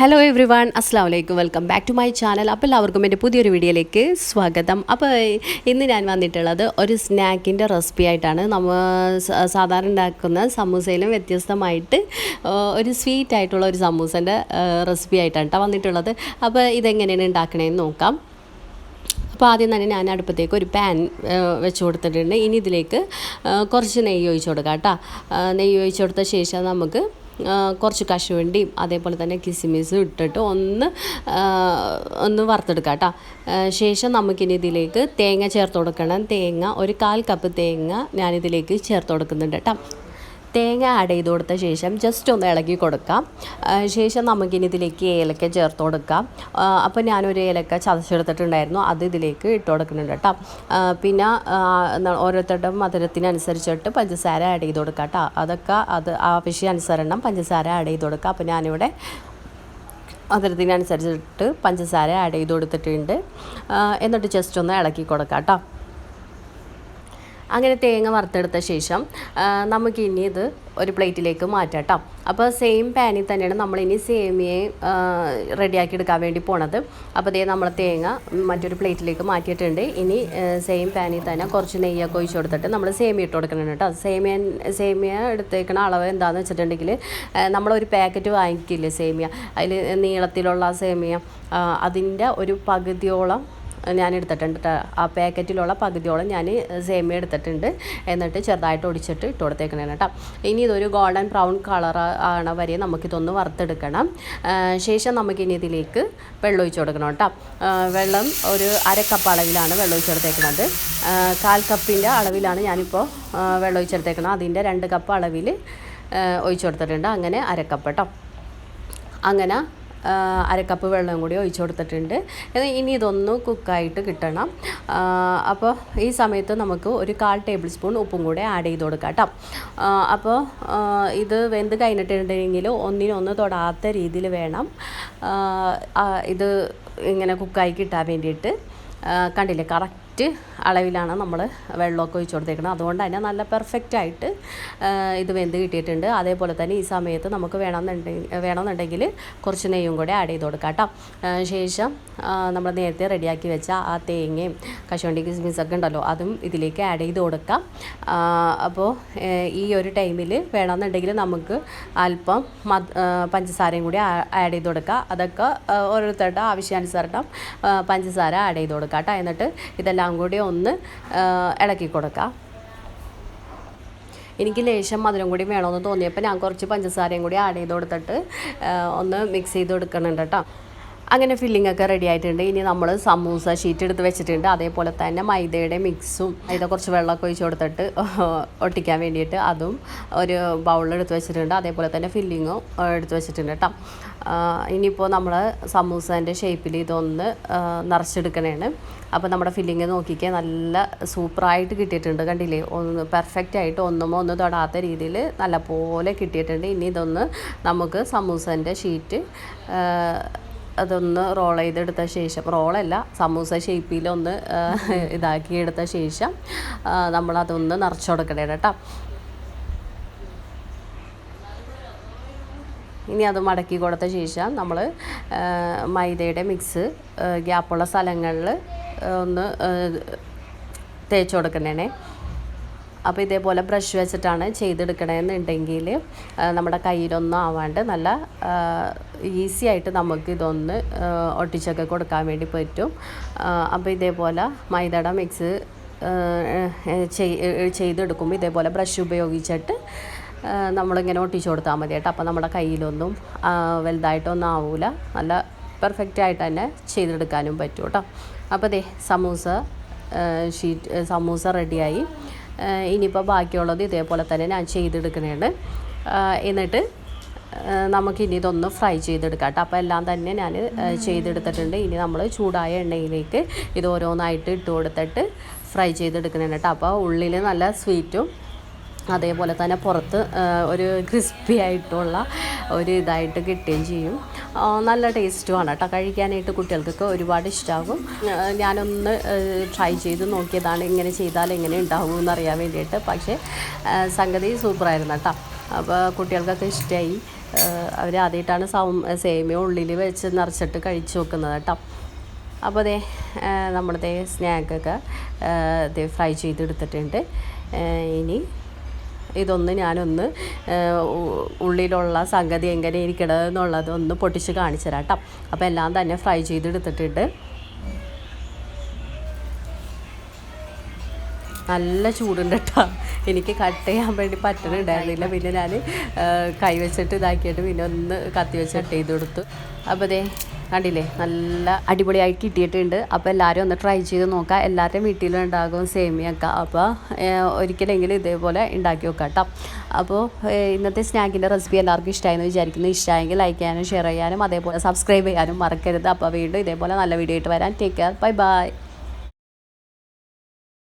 Hello every one അസ്സാം വലൈക്കും welcome back to my channel അപ്പോൾ എല്ലാവർക്കും എന്റെ പുതിയൊരു വീഡിയോയിലേക്ക് സ്വാഗതം. അപ്പോൾ ഇന്ന് ഞാൻ വന്നിട്ടുള്ളത് ഒരു സ്നാക്കിന്റെ റെസിപ്പി ആയിട്ടാണ്. നമ്മൾ സാധാരണ ഉണ്ടാക്കുന്ന സമൂസയിലും വ്യത്യസ്തമായിട്ട് ഒരു സ്വീറ്റ് ആയിട്ടുള്ള ഒരു സമൂസന്റെ റെസിപ്പി ആയിട്ടാണ് കേട്ടോ വന്നിട്ടുള്ളത്. അപ്പോൾ ഇതെങ്ങനെയാണ് ഉണ്ടാക്കണേന്ന് നോക്കാം. അപ്പോൾ ആദ്യം തന്നെ ഞാൻ അടുപ്പത്തേക്ക് ഒരു പാൻ വെച്ച് കൊടുത്തിട്ടുണ്ട്. ഇനി ഇതിലേക്ക് കുറച്ച് നെയ്യ് ഒഴിച്ച് കൊടുക്കാം കേട്ടോ നെയ്യ് ഒഴിച്ച് കൊടുത്ത ശേഷം നമുക്ക് കുറച്ച് കശുവണ്ടിയും അതേപോലെ തന്നെ കിസിമിസും ഇട്ടിട്ട് ഒന്ന് ഒന്ന് വറുത്തെടുക്കാം കേട്ടോ ശേഷം നമുക്കിനി ഇതിലേക്ക് തേങ്ങ ചേർത്ത് കൊടുക്കണം. തേങ്ങ ഒരു കാൽ കപ്പ് തേങ്ങ ഞാനിതിലേക്ക് ചേർത്ത് കൊടുക്കുന്നുണ്ട് കേട്ടോ തേങ്ങ ആഡ് ചെയ്ത് കൊടുത്ത ശേഷം ജസ്റ്റ് ഒന്ന് ഇളക്കി കൊടുക്കാം. ശേഷം നമുക്കിനി ഇതിലേക്ക് ഏലക്ക ചേർത്ത് കൊടുക്കാം. അപ്പോൾ ഞാനൊരു ഏലക്ക ചതച്ചെടുത്തിട്ടുണ്ടായിരുന്നു. അത് ഇതിലേക്ക് ഇട്ട് കൊടുക്കുന്നുണ്ട് കേട്ടോ. പിന്നെ ഓരോരുത്തരുടെ മധുരത്തിനനുസരിച്ചിട്ട് പഞ്ചസാര ആഡ് ചെയ്ത് കൊടുക്കാം കേട്ടോ. അതൊക്കെ അത് ആവശ്യാനുസരണം പഞ്ചസാര ആഡ് ചെയ്ത് കൊടുക്കാം. അപ്പോൾ ഞാനിവിടെ മധുരത്തിനനുസരിച്ചിട്ട് പഞ്ചസാര ആഡ് ചെയ്ത് കൊടുത്തിട്ടുണ്ട്. എന്നിട്ട് ജസ്റ്റ് ഒന്ന് ഇളക്കി കൊടുക്കാം കേട്ടോ. അങ്ങനെ തേങ്ങ വറുത്തെടുത്ത ശേഷം നമുക്കിനി ഇത് ഒരു പ്ലേറ്റിലേക്ക് മാറ്റാം കേട്ടോ അപ്പോൾ സെയിം പാനിൽ തന്നെയാണ് നമ്മളിനി സേമിയെ റെഡിയാക്കി എടുക്കാൻ വേണ്ടി പോണത്. അപ്പോൾ ഇതേ നമ്മൾ തേങ്ങ മറ്റൊരു പ്ലേറ്റിലേക്ക് മാറ്റിയിട്ടുണ്ട്. ഇനി സെയിം പാനിൽ തന്നെ കുറച്ച് നെയ്യൊക്കെ ഒഴിച്ചു കൊടുത്തിട്ട് നമ്മൾ സേമിയ ഇട്ട് കൊടുക്കണം കേട്ടോ. സേമിയ സേമിയ എടുത്തേക്കണ അളവ് എന്താണെന്ന് വെച്ചിട്ടുണ്ടെങ്കിൽ നമ്മളൊരു പാക്കറ്റ് വാങ്ങിക്കില്ലേ സേമിയ? അതിൽ നീളത്തിലുള്ള സേമിയ അതിന്റെ ഒരു പകുതിയോളം ഞാൻ എടുത്തിട്ടുണ്ട് ട്ടോ. ആ പാക്കറ്റിലുള്ള പകുതിയോളം ഞാൻ സേമിയ എടുത്തിട്ടുണ്ട്. എന്നിട്ട് ചെറുതായിട്ട് ഒടിച്ചിട്ട് ഇട്ട് കൊടുത്തേക്കണേ കേട്ടോ ഇനി ഇതൊരു ഗോൾഡൻ ബ്രൗൺ കളർ ആണ് വരെ നമുക്കിതൊന്ന് വറുത്തെടുക്കണം. ശേഷം നമുക്കിനി ഇതിലേക്ക് വെള്ളം ഒഴിച്ച് കൊടുക്കണം കേട്ടോ വെള്ളം ഒരു അരക്കപ്പ് കപ്പ് അളവിലാണ് വെള്ളം ഒഴിച്ച് കൊടുത്തേക്കുന്നത് കാൽ കപ്പിന്റെ അളവിലാണ് ഞാനിപ്പോൾ വെള്ളം ഒഴിച്ചെടുത്തേക്കണം അതിന്റെ രണ്ട് കപ്പ് അളവിൽ ഒഴിച്ചു കൊടുത്തിട്ടുണ്ട്. അങ്ങനെ അര കപ്പ് കേട്ടോ അങ്ങനെ അരക്കപ്പ് വെള്ളം കൂടി ഒഴിച്ചു കൊടുത്തിട്ടുണ്ട്. ഇനി ഇതൊന്ന് കുക്കായിട്ട് കിട്ടണം. അപ്പോൾ ഈ സമയത്ത് നമുക്ക് ഒരു കാൽ ടേബിൾ സ്പൂൺ ഉപ്പും കൂടെ ആഡ് ചെയ്ത് കൊടുക്കാം കേട്ടോ. അപ്പോൾ ഇത് വെന്ത് കഴിഞ്ഞിട്ടുണ്ടെങ്കിൽ ഒന്നിനൊന്ന് തൊടാത്ത രീതിയിൽ വേണം. ഇത് ഇങ്ങനെ കുക്കായി കിട്ടാൻ വേണ്ടിയിട്ട്. കണ്ടില്ലേ കറക്റ്റ് അളവിലാണ് നമ്മൾ വെള്ളമൊക്കെ ഒഴിച്ചു കൊടുത്തേക്കുന്നത് അതുകൊണ്ട് തന്നെ നല്ല പെർഫെക്റ്റ് ആയിട്ട് ഇത് വെന്ത് കിട്ടിയിട്ടുണ്ട്. അതേപോലെ തന്നെ ഈ സമയത്ത് നമുക്ക് വേണമെന്നുണ്ടെങ്കിൽ വേണമെന്നുണ്ടെങ്കിൽ കുറച്ച് നെയ്യും കൂടെ ആഡ് ചെയ്ത് കൊടുക്കാം കേട്ടോ ശേഷം നമ്മൾ നേരത്തെ റെഡിയാക്കി വെച്ച ആ തേങ്ങയും കശുവണ്ടി കിസ്മിസൊക്കെ ഉണ്ടല്ലോ അതും ഇതിലേക്ക് ആഡ് ചെയ്ത് കൊടുക്കാം. അപ്പോൾ ഈ ഒരു ടൈമിൽ വേണമെന്നുണ്ടെങ്കിൽ നമുക്ക് അല്പം പഞ്ചസാരയും കൂടി ആഡ് ചെയ്ത് കൊടുക്കാം. അതൊക്കെ ഓരോരുത്തരുടെ ആവശ്യാനുസരണം പഞ്ചസാര ആഡ് ചെയ്ത് കൊടുക്കാം കേട്ടോ എന്നിട്ട് ഇതെല്ലാം കൂടി ഒന്ന് ഇളക്കി കൊടുക്കാം. എനിക്ക് ലേശം മധുരം കൂടി വേണമെന്ന് തോന്നിയപ്പോൾ ഞാൻ കുറച്ച് പഞ്ചസാരയും കൂടി ആഡ് ചെയ്ത് കൊടുത്തിട്ട് ഒന്ന് മിക്സ് ചെയ്ത് കൊടുക്കുന്നുണ്ട് കേട്ടോ. അങ്ങനെ ഫില്ലിംഗ് ഒക്കെ റെഡി ആയിട്ടുണ്ട്. ഇനി നമ്മൾ സമൂസ ഷീറ്റ് എടുത്ത് വെച്ചിട്ടുണ്ട്. അതേപോലെ തന്നെ മൈദയുടെ മിക്സും മൈദ കുറച്ച് വെള്ളമൊക്കെ ഒഴിച്ച് കൊടുത്തിട്ട് ഒട്ടിക്കാൻ വേണ്ടിയിട്ട് അതും ഒരു ബൗളിൽ എടുത്ത് വെച്ചിട്ടുണ്ട്. അതേപോലെ തന്നെ ഫില്ലിങ്ങും എടുത്ത് വെച്ചിട്ടുണ്ട് കേട്ടോ ഇനിയിപ്പോൾ നമ്മൾ സമൂസേന്റെ ഷേപ്പിൽ ഇതൊന്ന് നിറച്ചെടുക്കണേണ്. അപ്പോൾ നമ്മുടെ ഫില്ലിങ് നോക്കിക്കേ നല്ല സൂപ്പറായിട്ട് കിട്ടിയിട്ടുണ്ട് കണ്ടില്ലേ? ഒന്ന് പെർഫെക്റ്റ് ആയിട്ട് ഒന്നും ഒന്ന് തൊടാത്ത രീതിയിൽ നല്ല പോലെ കിട്ടിയിട്ടുണ്ട്. ഇനി ഇതൊന്ന് നമുക്ക് സമൂസേന്റെ ഷീറ്റ് അതൊന്ന് റോൾ ചെയ്തെടുത്ത ശേഷം റോളല്ല സമൂസ ഷേപ്പിലൊന്ന് ഇതാക്കി എടുത്ത ശേഷം നമ്മളതൊന്ന് നിറച്ചു കൊടുക്കണേ കേട്ടോ ഇനി അത് മടക്കി കൊടുത്ത ശേഷം നമ്മൾ മൈദയുടെ മിക്സ് ഗ്യാപ്പുള്ള സ്ഥലങ്ങളിൽ ഒന്ന് തേച്ച് കൊടുക്കണേ അപ്പോൾ ഇതേപോലെ ബ്രഷ് വെച്ചിട്ടാണ് ചെയ്തെടുക്കണമെന്നുണ്ടെങ്കിൽ നമ്മുടെ കയ്യിലൊന്നും ആവാണ്ട് നല്ല ഈസി ആയിട്ട് നമുക്ക് ഇതൊന്ന് ഒട്ടിച്ചൊക്കെ കൊടുക്കാൻ വേണ്ടി പറ്റും. അപ്പോൾ ഇതേപോലെ മൈദട മിക്സ് ചെയ്തെടുക്കുമ്പോൾ ഇതേപോലെ ബ്രഷ് ഉപയോഗിച്ചിട്ട് നമ്മളിങ്ങനെ ഒട്ടിച്ചു കൊടുത്താൽ മതി കേട്ടോ. അപ്പോൾ നമ്മുടെ കയ്യിലൊന്നും വലുതായിട്ടൊന്നും ആവില്ല നല്ല പെർഫെക്റ്റ് ആയിട്ട് തന്നെ ചെയ്തെടുക്കാനും പറ്റും കേട്ടോ. അപ്പോൾ ദേ സമൂസ ഷീറ്റ് സമൂസ റെഡിയായി ഇനിയിപ്പോൾ ബാക്കിയുള്ളത് ഇതേപോലെ തന്നെ ഞാൻ ചെയ്തെടുക്കുന്നതാണ് എന്നിട്ട് നമുക്ക് ഇനി ഇതൊന്ന് ഫ്രൈ ചെയ്തെടുക്കാം കേട്ടോ. അപ്പോൾ എല്ലാം തന്നെ ഞാൻ ചെയ്തെടുത്തിട്ടുണ്ട്. ഇനി നമ്മൾ ചൂടായ എണ്ണയിലേക്ക് ഇത് ഓരോന്നായിട്ട് ഇട്ട് കൊടുത്തിട്ട് ഫ്രൈ ചെയ്തെടുക്കുന്നതാണ് കേട്ടോ. അപ്പോൾ ഉള്ളിൽ നല്ല സ്വീറ്റും അതേപോലെ തന്നെ പുറത്ത് ഒരു ക്രിസ്പി ആയിട്ടുള്ള ഒരു ഇതായിട്ട് കിട്ടുകയും ചെയ്യും. നല്ല ടേസ്റ്റുമാണ് കേട്ടോ. കഴിക്കാനായിട്ട് കുട്ടികൾക്കൊക്കെ ഒരുപാട് ഇഷ്ടമാകും ഞാനൊന്ന് ട്രൈ ചെയ്ത് നോക്കിയതാണ് ഇങ്ങനെ ചെയ്താൽ എങ്ങനെ ഉണ്ടാകും എന്നറിയാൻ വേണ്ടിയിട്ട്. പക്ഷേ സംഗതി സൂപ്പറായിരുന്നു കേട്ടോ. അപ്പോൾ കുട്ടികൾക്കൊക്കെ ഇഷ്ടമായി അവർ ആദ്യമായിട്ടാണ് സൗ സേമിയ ഉള്ളിൽ വെച്ച് നിറച്ചിട്ട് കഴിച്ചു നോക്കുന്നത് കേട്ടോ. അപ്പോൾ ദേ നമ്മുടെ സ്നാക്കൊക്കെ ഫ്രൈ ചെയ്തെടുത്തിട്ടുണ്ട്. ഇനി ഇതൊന്ന് ഞാനൊന്ന് ഉള്ളിലുള്ള സംഗതി എങ്ങനെ ഇരിക്കണമെന്നുള്ളത് ഒന്ന് പൊട്ടിച്ച് കാണിച്ചു തരാം കേട്ടോ. അപ്പോൾ എല്ലാം തന്നെ ഫ്രൈ ചെയ്തെടുത്തിട്ടുണ്ട്. നല്ല ചൂടുണ്ട് കേട്ടോ. എനിക്ക് കട്ട് ചെയ്യാൻ വേണ്ടി പറ്റണുണ്ടായിരുന്നില്ല പിന്നെ ഞാൻ കൈ വെച്ചിട്ട് ഇതാക്കിയിട്ട് പിന്നെ ഒന്ന് കത്തി വെച്ച് കട്ട് ചെയ്ത് കൊടുത്തു. അപ്പോൾ അതെ കണ്ടില്ലേ? നല്ല അടിപൊളിയായിട്ട് കിട്ടിയിട്ടുണ്ട്. അപ്പോൾ എല്ലാവരും ഒന്ന് ട്രൈ ചെയ്ത് നോക്കാം. എല്ലാവരുടെയും വീട്ടിലും ഉണ്ടാകും സേമിയൊക്കെ അപ്പോൾ ഒരിക്കലെങ്കിലും ഇതേപോലെ ഉണ്ടാക്കി നോക്കാം കേട്ടോ അപ്പോൾ ഇന്നത്തെ സ്നാക്കിന്റെ റെസിപ്പി എല്ലാവർക്കും ഇഷ്ടമായെന്ന് വിചാരിക്കുന്നു. ഇഷ്ടമായെങ്കിൽ ലൈക്ക് ചെയ്യാനും ഷെയർ ചെയ്യാനും അതേപോലെ സബ്സ്ക്രൈബ് ചെയ്യാനും മറക്കരുത്. അപ്പോൾ വീണ്ടും ഇതേപോലെ നല്ല വീഡിയോ ആയിട്ട് വരാൻ. Take care bye bye